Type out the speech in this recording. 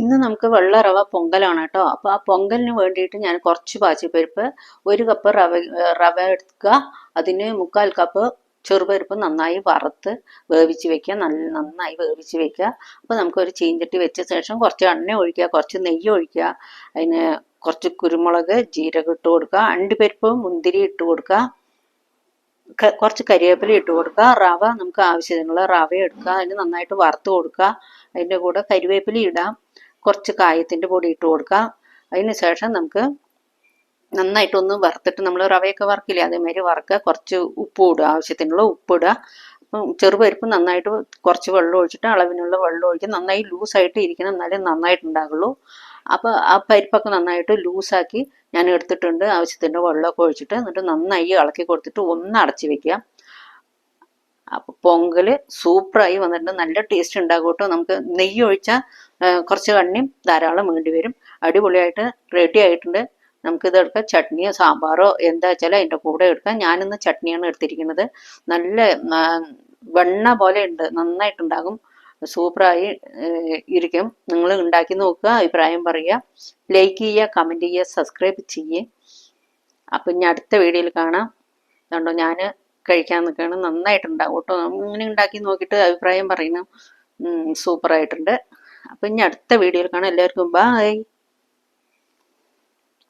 ഇന്ന് നമുക്ക് വെള്ള റവ പൊങ്കലാണ് കേട്ടോ. അപ്പോൾ ആ പൊങ്കലിന് വേണ്ടിയിട്ട് ഞാൻ കുറച്ച് പാച്ചിപ്പരിപ്പ് ഒരു കപ്പ് റവ റവ എടുക്കുക. അതിന് മുക്കാൽ കപ്പ് ചെറുപരിപ്പ് നന്നായി വറുത്ത് വേവിച്ച് വെക്കുക. നല്ല നന്നായി വേവിച്ച് വെക്കുക. അപ്പോൾ നമുക്കൊരു ചീഞ്ചട്ടി വെച്ച ശേഷം കുറച്ച് എണ്ണ ഒഴിക്കുക കുറച്ച് നെയ്യ് ഒഴിക്കുക. അതിന് കുറച്ച് കുരുമുളക് ജീരകം ഇട്ട് കൊടുക്കുക. അണ്ടിപ്പരിപ്പ് മുന്തിരി ഇട്ട് കൊടുക്കുക. കുറച്ച് കരിവേപ്പില ഇട്ട് കൊടുക്കുക. റവ നമുക്ക് ആവശ്യത്തിനുള്ള റവ എടുക്കുക. അതിന് നന്നായിട്ട് വറുത്ത് കൊടുക്കുക. അതിന്റെ കൂടെ കരിവേപ്പില ഇടാം. കുറച്ച് കായത്തിന്റെ പൊടി ഇട്ട് കൊടുക്കുക അതിന് ശേഷം നമുക്ക് നന്നായിട്ടൊന്ന് വറുത്തിട്ട് നമ്മൾ റവയൊക്കെ വറക്കില്ലേ അതേമാതിരി വറുക്കുക. കുറച്ച് ഉപ്പ് ഇടുക ആവശ്യത്തിനുള്ള ഉപ്പ് ഇടുക. അപ്പം ചെറുപരിപ്പ് നന്നായിട്ട് കുറച്ച് വെള്ളം ഒഴിച്ചിട്ട് അളവിനുള്ള വെള്ളം ഒഴിക്കുക നന്നായി ലൂസായിട്ട് ഇരിക്കണം എന്നാലേ നന്നായിട്ടുണ്ടാകുള്ളൂ. അപ്പോൾ ആ പരിപ്പൊക്കെ നന്നായിട്ട് ലൂസാക്കി ഞാൻ എടുത്തിട്ടുണ്ട്. ആവശ്യത്തിന്റെ വെള്ളമൊക്കെ ഒഴിച്ചിട്ട് എന്നിട്ട് നന്നായി ഇളക്കി കൊടുത്തിട്ട് ഒന്ന് അടച്ച് വെക്കുക. പൊങ്കൽ സൂപ്പറായി വന്നിട്ടുണ്ട്. നല്ല ടേസ്റ്റ് ഉണ്ടാകും കേട്ടോ. നമുക്ക് നെയ്യ് ഒഴിച്ചാൽ കുറച്ച് കണ്ണിയും ധാരാളം വേണ്ടി വരും. അടിപൊളിയായിട്ട് റെഡി ആയിട്ടുണ്ട്. നമുക്കിത് എടുക്കാം. ചട്നിയോ സാമ്പാറോ എന്താ വെച്ചാൽ അതിന്റെ കൂടെ എടുക്കാം. ഞാനിന്ന് ചട്നിയാണ് എടുത്തിരിക്കുന്നത്. നല്ല വെണ്ണ പോലെ ഉണ്ട്. നന്നായിട്ടുണ്ടാകും. സൂപ്പറായി ഇരിക്കും. നിങ്ങൾ ഉണ്ടാക്കി നോക്കുക അഭിപ്രായം പറയുക. ലൈക്ക് ചെയ്യുക കമന്റ് ചെയ്യുക സബ്സ്ക്രൈബ് ചെയ്യുക അപ്പം ഇനി അടുത്ത വീഡിയോയിൽ കാണാം. കണ്ടോ ഞാൻ കഴിക്കാൻ നിൽക്കുകയാണ്. നന്നായിട്ടുണ്ടാവും കേട്ടോ. ഇങ്ങനെ ഉണ്ടാക്കി നോക്കിയിട്ട് അഭിപ്രായം പറയുന്നു. സൂപ്പറായിട്ടുണ്ട്. അപ്പം ഇനി അടുത്ത വീഡിയോയിൽ കാണാം. എല്ലാവർക്കും ബായ്